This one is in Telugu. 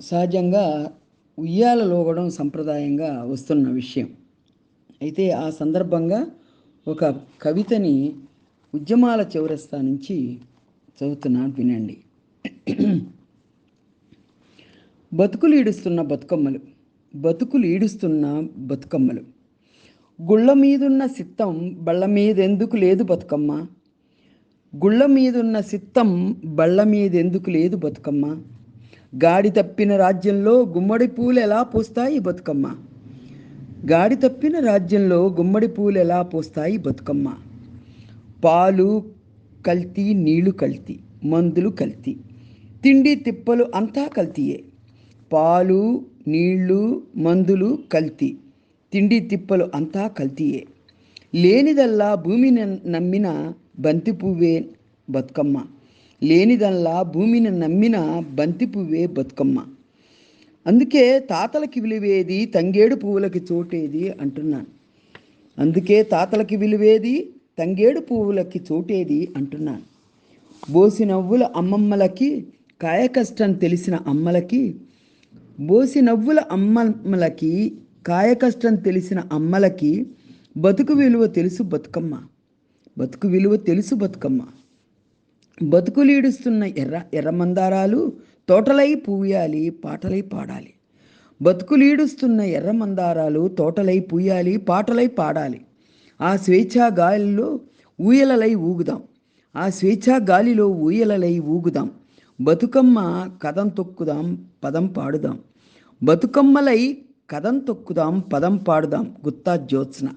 సహజంగా ఉయ్యాల లోగడం సంప్రదాయంగా వస్తున్న విషయం. అయితే ఆ సందర్భంగా ఒక కవితని ఉద్యమాల చౌరస్తా నుంచి చదువుతున్నాను వినండి. బతుకులు ఈడుస్తున్న బతుకమ్మలు బతుకులు ఈడుస్తున్న బతుకమ్మలు. గుళ్ళ మీదున్న సిత్తం బళ్ళ మీదెందుకు లేదు బతుకమ్మ? గుళ్ళ మీదున్న సిత్తం బళ్ళ మీదెందుకు లేదు బతుకమ్మ? గాడి తప్పిన రాజ్యంలో గుమ్మడి పూలు ఎలా పూస్తాయి బతుకమ్మ? గాడి తప్పిన రాజ్యంలో గుమ్మడి పూలు ఎలా పూస్తాయి బతుకమ్మ? పాలు కల్తీ నీళ్ళు కల్తీ మందులు కల్తీ తిండి తిప్పలు అంతా కల్తీయే. పాలు నీళ్ళు మందులు కల్తీ తిండి తిప్పలు అంతా కల్తీయే. లేనిదల్లా భూమిని నమ్మిన బంతి పువ్వే బతుకమ్మ. లేనిదల్లా భూమిని నమ్మిన బంతి పువ్వే బతుకమ్మ. అందుకే తాతలకి విలువేది తంగేడు పువ్వులకి చోటేది అంటున్నాను. అందుకే తాతలకి విలువేది తంగేడు పువ్వులకి చోటేది అంటున్నాను. బోసి నవ్వుల అమ్మమ్మలకి కాయకష్టం తెలిసిన అమ్మలకి బోసి నవ్వుల అమ్మమ్మలకి కాయకష్టం తెలిసిన అమ్మలకి బతుకు విలువ తెలుసు బతుకమ్మ. బతుకు విలువ తెలుసు బతుకమ్మ. బతుకులీడుస్తున్న ఎర్ర ఎర్ర మందారాలు తోటలై పూయాలి పాటలై పాడాలి. బతుకులీడుస్తున్న ఎర్ర మందారాలు తోటలై పూయాలి పాటలై పాడాలి. ఆ స్వేచ్ఛా గాలిలో ఊయలలై ఊగుదాం. ఆ స్వేచ్ఛా గాలిలో ఊయలలై ఊగుదాం. బతుకమ్మ కథం తొక్కుదాం పదం పాడుదాం. బతుకమ్మలై కథం తొక్కుదాం పదం పాడుదాం. గుత్తా జ్యోత్స్న.